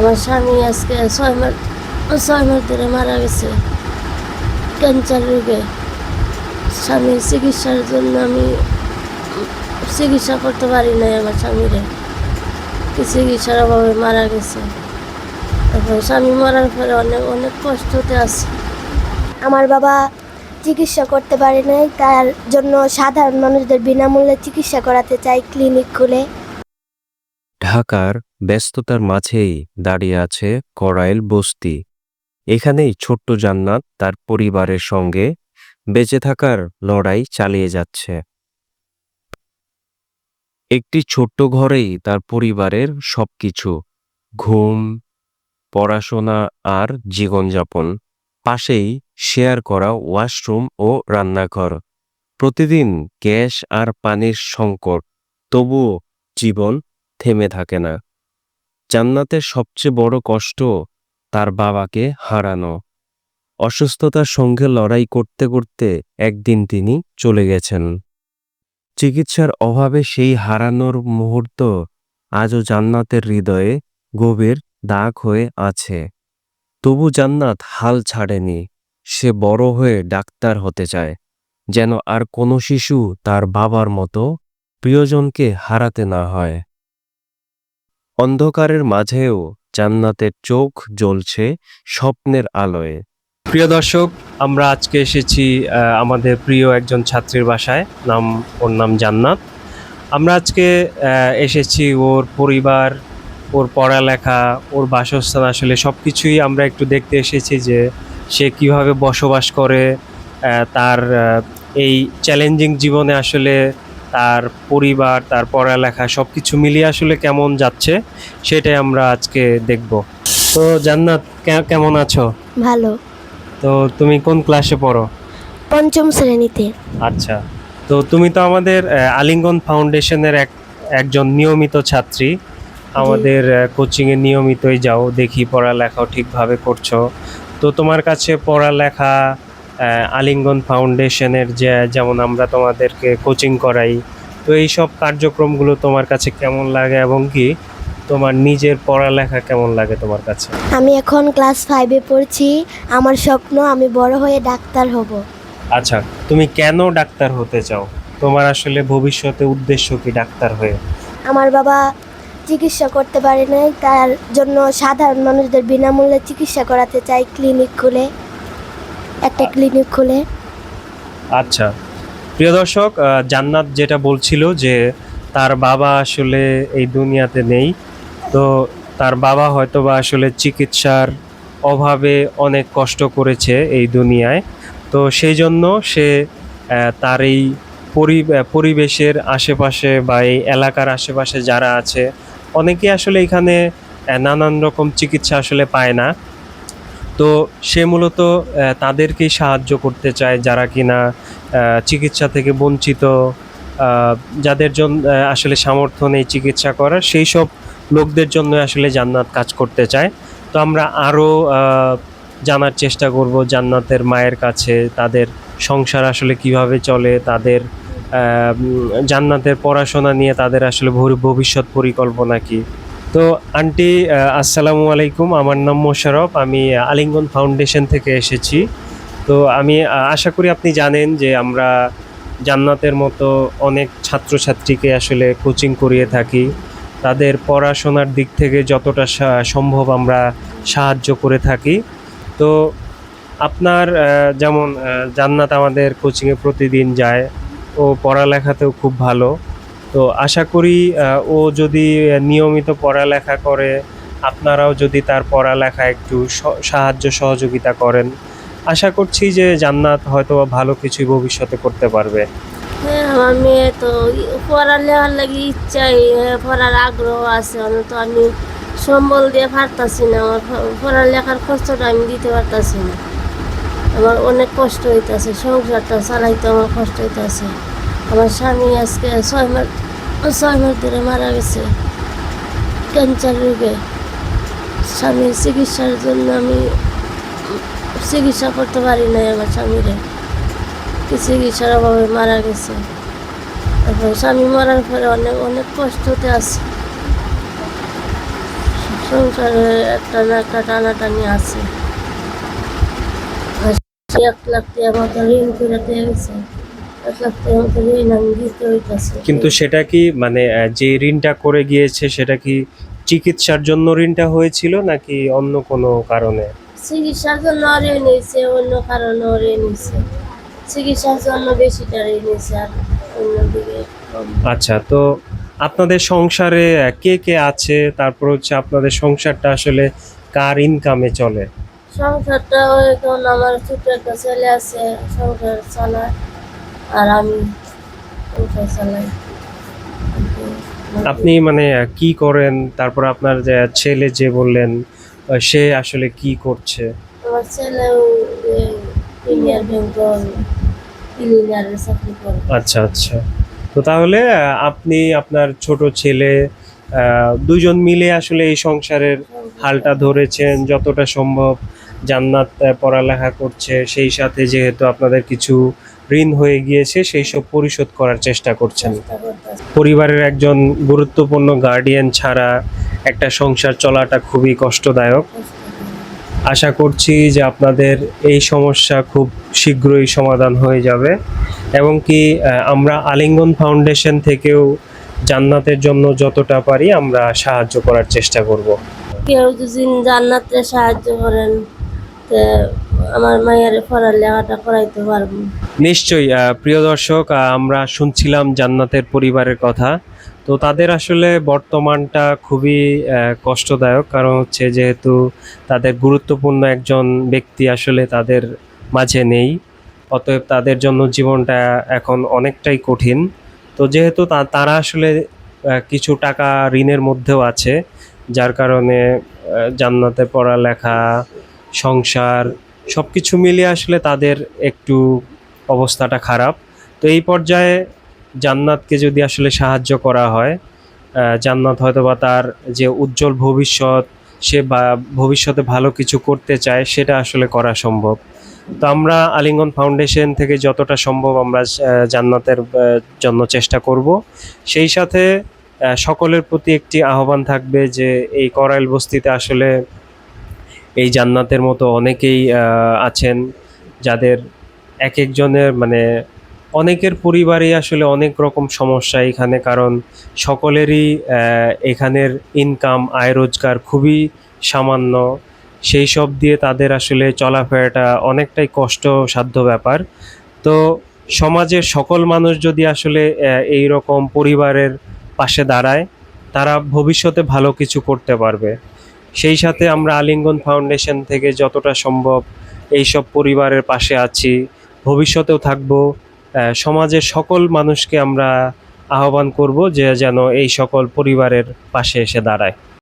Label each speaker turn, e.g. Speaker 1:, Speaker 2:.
Speaker 1: আমার স্বামী আজকে ছয় মাস ছয় মাস ধরে মারা গেছে। ক্যান্সার রোগে। স্বামীর চিকিৎসার জন্য আমি চিকিৎসা করতে পারি নাই আমার স্বামীরে। চিকিৎসার অভাবে মারা গেছে। তারপর স্বামী মরার পরে অনেক অনেক কষ্টতে আছে।
Speaker 2: আমার বাবা চিকিৎসা করতে পারে নাই। তার জন্য সাধারণ মানুষদের বিনামূল্যে চিকিৎসা করাতে চাই ক্লিনিক খুলে।
Speaker 3: ঢাকার ব্যস্ততার মাঝেই দাঁড়িয়ে আছে করাইল বস্তি। এখানেই ছোট্ট জান্নাত তার পরিবারের সঙ্গে বেঁচে থাকার লড়াই চালিয়ে যাচ্ছে। একটি ছোট্ট ঘরেই তার পরিবারের সবকিছু। ঘুম, পড়াশোনা আর জীবনযাপন। পাশেই শেয়ার করা ওয়াশরুম ও রান্নাঘর। প্রতিদিন গ্যাস আর পানির সংকট। তবুও জীবন থেমে থাকে না। জান্নাতের সবচেয়ে বড় কষ্ট তার বাবাকে হারানো। অসুস্থতার সঙ্গে লড়াই করতে করতে একদিন তিনি চলে গেছেন। চিকিৎসার অভাবে সেই হারানোর মুহূর্ত আজও জান্নাতের হৃদয়ে গভীর দাগ হয়ে আছে। তবু জান্নাত হাল ছাড়েনি। সে বড় হয়ে ডাক্তার হতে চায়, যেন আর কোনো শিশু তার বাবার মতো প্রিয়জনকে হারাতে না হয়। অন্ধকারের মাঝেও জান্নাতের চোখ জ্বলছে স্বপ্নের আলোয়।
Speaker 4: প্রিয় দর্শক, আমরা আজকে এসেছি আমাদের প্রিয় একজন ছাত্রীর বাসায়। নাম, ওর নাম জান্নাত। আমরা আজকে এসেছি ওর পরিবার, ওর পড়ালেখা, ওর বাসস্থান। আসলে সব কিছুই আমরা একটু দেখতে এসেছি যে সে কীভাবে বসবাস করে তার এই চ্যালেঞ্জিং জীবনে আসলে তার পরিবার তার পড়ালেখা সব কিছু মিলিয়ে আসলে কেমন যাচ্ছে সেটাই আমরা আজকে দেখব। তো জান্নাত কেমন আছো?
Speaker 2: ভালো।
Speaker 4: তো তুমি কোন ক্লাসে পড়ো?
Speaker 2: পঞ্চম শ্রেণীতে।
Speaker 4: আচ্ছা। তো তুমি তো আমাদের আলিঙ্গন ফাউন্ডেশনের এক একজন নিয়মিত ছাত্রী। আমাদের কোচিংয়ে নিয়মিতই যাও দেখি পড়ালেখাও ঠিকভাবে করছ। তো তোমার কাছে পড়ালেখা আলিঙ্গন ফাউন্ডেশনের যে যেমন আমরা তোমাদেরকে কোচিং করাই তো এই সব কার্যক্রমগুলো তোমার কাছে কেমন লাগে এবং কি তোমার নিজের পড়ালেখা কেমন লাগে তোমার কাছে?
Speaker 2: আমি এখন ক্লাস ফাইভে পড়ছি আমার স্বপ্ন আমি বড় হয়ে ডাক্তার হব।
Speaker 4: আচ্ছা তুমি কেন ডাক্তার হতে চাও? তোমার আসলে ভবিষ্যতে উদ্দেশ্য কি ডাক্তার হয়ে?
Speaker 2: আমার বাবা চিকিৎসা করতে পারে নাই তার জন্য সাধারণ মানুষদের বিনামূল্যে চিকিৎসা করাতে চাই ক্লিনিক খুলে। একটা ক্লিনিক খুলে।
Speaker 4: আচ্ছা। প্রিয় দর্শক জান্নাত যেটা বলছিল যে তার বাবা আসলে এই দুনিয়াতে নেই, তো তার বাবা হয়তো বা আসলে চিকিৎসার অভাবে অনেক কষ্ট করেছে এই দুনিয়ায়, তো সেই জন্য সে তার এই পরি- পরিবেশের আশেপাশে বা এই এলাকার আশেপাশে যারা আছে অনেকে আসলে এখানে নানান রকম চিকিৎসা আসলে পায় না। তো সে মূলত তাদেরকেই সাহায্য করতে চায় যারা কিনা চিকিৎসা থেকে বঞ্চিত যাদের জন্য আসলে সামর্থ্য নেই চিকিৎসা করার, সেই সব লোকদের জন্য আসলে জান্নাত কাজ করতে চায়। তো আমরা আরও জানার চেষ্টা করব জান্নাতের মায়ের কাছে, তাদের সংসার আসলে কীভাবে চলে, তাদের জান্নাতের পড়াশোনা নিয়ে তাদের আসলে ভবিষ্যৎ পরিকল্পনা কি। তো আন্টি আসসালামু আলাইকুম। আমার নাম মোশারফ, আমি আলিঙ্গন ফাউন্ডেশন থেকে এসেছি। তো আমি আশা করি আপনি জানেন যে আমরা জান্নাতের মতো অনেক ছাত্রছাত্রীকে আসলে কোচিং করিয়ে থাকি। তাদের পড়াশোনার দিক থেকে যতটা সম্ভব আমরা সাহায্য করে থাকি। তো আপনার যেমন জান্নাত আমাদের কোচিংয়ে প্রতিদিন যায় ও পড়ালেখাতেও খুব ভালো। তো আশা করি ও যদি নিয়মিত পড়ালেখা করে আপনারাও যদি তার পড়ালেখা একটু সাহায্য সহযোগিতা করেন। আশা করছি যে জান্নাত হয়তো ভালো কিছুই ভবিষ্যতে করতে পারবে।
Speaker 1: হ্যাঁ আমার মেয়ে তো পড়ালেখার লাগি ইচ্ছাই হ্যাঁ, পড়ার আগ্রহ আছে তো আমি সম্বল দিয়ে পারতাছি না আমার পড়ালেখার খরচটা আমি দিতে পারতাছি না। আমার অনেক কষ্ট হইতাছে সংসারটা চালাইতে আমার কষ্ট হইতাছে। আমার স্বামী আজকে ছয় মাস ছয় মাস ধরে মারা গেছে ক্যান্সার রোগে। স্বামীর চিকিৎসার জন্য আমি চিকিৎসা করতে পারি নাই আমার স্বামীরে। চিকিৎসার অভাবে মারা গেছে। তারপর স্বামী মরার পরে অনেক অনেক কষ্টতে আছে। সংসারে একটা না একটা টানাটানি আছে। এক লাখ টাকা মতো ঋণ করে দিয়েছে এক
Speaker 4: কিন্তু সেটা কি মানে যে ঋণটা করে গিয়েছে সেটা কি চিকিৎসার জন্য ঋণটা হয়েছিল নাকি অন্য কোনো কারণে?
Speaker 1: চিকিৎসার জন্য ঋণ নিয়েছে অন্য কারণেও ঋণ নিয়েছে চিকিৎসার জন্য বেশিটা ঋণ নিয়েছে আর অন্যদিকে
Speaker 4: আচ্ছা তো আপনাদের সংসারে কে কে আছে? তারপর হচ্ছে আপনাদের সংসারটা আসলে কার ইনকামে চলে?
Speaker 1: সংসারটা এখন আমার ছোট একটা ছেলে আছে সংসার চালায়। আর আমি চালাই
Speaker 4: আপনি মানে কি করেন? তারপর আপনার যে ছেলে যে বললেন সে আসলে কি করছে?
Speaker 1: আমার ছেলে ইন্ডিয়ান ব্যাংক ইঞ্জিনিয়ারের চাকরি করে।
Speaker 4: আচ্ছা আচ্ছা। তো তাহলে আপনি আপনার ছোট ছেলে দুজন মিলে আসলে এই সংসারের হালটা ধরেছেন যতটা সম্ভব। জান্নাত পড়ালেখা করছে সেই সাথে যেহেতু আপনাদের কিছু ঋণ হয়ে গিয়েছে, সেই সব পরিশোধ করার চেষ্টা করছেন। পরিবারের একজন গুরুত্বপূর্ণ গার্ডিয়ান ছাড়া একটা সংসার চলাটা খুবই কষ্টদায়ক। আশা করছি যে আপনাদের এই সমস্যা খুব শীঘ্রই সমাধান হয়ে যাবে এবং কি আমরা আলিঙ্গন ফাউন্ডেশন থেকেও জান্নাতের জন্য যতটা পারি আমরা সাহায্য করার চেষ্টা করব।
Speaker 1: কেউ যদি জান্নাতে সাহায্য করেন আমার মায়ের পড়ালেখাটা করাইতে পারব।
Speaker 4: নিশ্চয়ই প্রিয় দর্শক আমরা শুনছিলাম জান্নাতের পরিবারের কথা। তো তাদের আসলে বর্তমানটা খুবই কষ্টদায়ক। কারণ হচ্ছে যেহেতু তাদের গুরুত্বপূর্ণ একজন ব্যক্তি আসলে তাদের মাঝে নেই। অতএব তাদের জন্য জীবনটা এখন অনেকটাই কঠিন। তো যেহেতু তারা আসলে কিছু টাকা ঋণের মধ্যেও আছে। যার কারণে জান্নাতে পড়ালেখা, সংসার সব কিছু মিলিয়ে আসলে তাদের একটু অবস্থাটা খারাপ। তো এই পর্যায়ে জান্নাতকে যদি আসলে সাহায্য করা হয় জান্নাত হয়তো বা তার যে উজ্জ্বল ভবিষ্যৎ, সে বা, ভবিষ্যতে ভালো কিছু করতে চায়, সেটা আসলে করা সম্ভব। তো আমরা আলিঙ্গন ফাউন্ডেশন থেকে যতটা সম্ভব আমরা জান্নাতের জন্য চেষ্টা করব। সেই সাথে সকলের প্রতি একটি আহ্বান থাকবে যে এই করাইল বস্তিতে আসলে এই জান্নাতের মতো অনেকেই আছেন যাদের এক একজনের মানে অনেকের পরিবারেই আসলে অনেক রকম সমস্যা এখানে, কারণ সকলেরই এখানের ইনকাম আয় রোজগার খুবই সামান্য। সেই সব দিয়ে তাদের আসলে চলাফেরাটা অনেকটাই কষ্টসাধ্য ব্যাপার। তো সমাজের সকল মানুষ যদি আসলে এই রকম পরিবারের পাশে দাঁড়ায়, তারা ভবিষ্যতে ভালো কিছু করতে পারবে। সেই সাথে আমরা আলিঙ্গন ফাউন্ডেশন থেকে যতটা সম্ভব এইসব পরিবারের পাশে আছি। ভবিষ্যতেও থাকব। সমাজের সকল মানুষকে আমরা আহ্বান করব যে যেন এই সকল পরিবারের পাশে এসে দাঁড়ায়।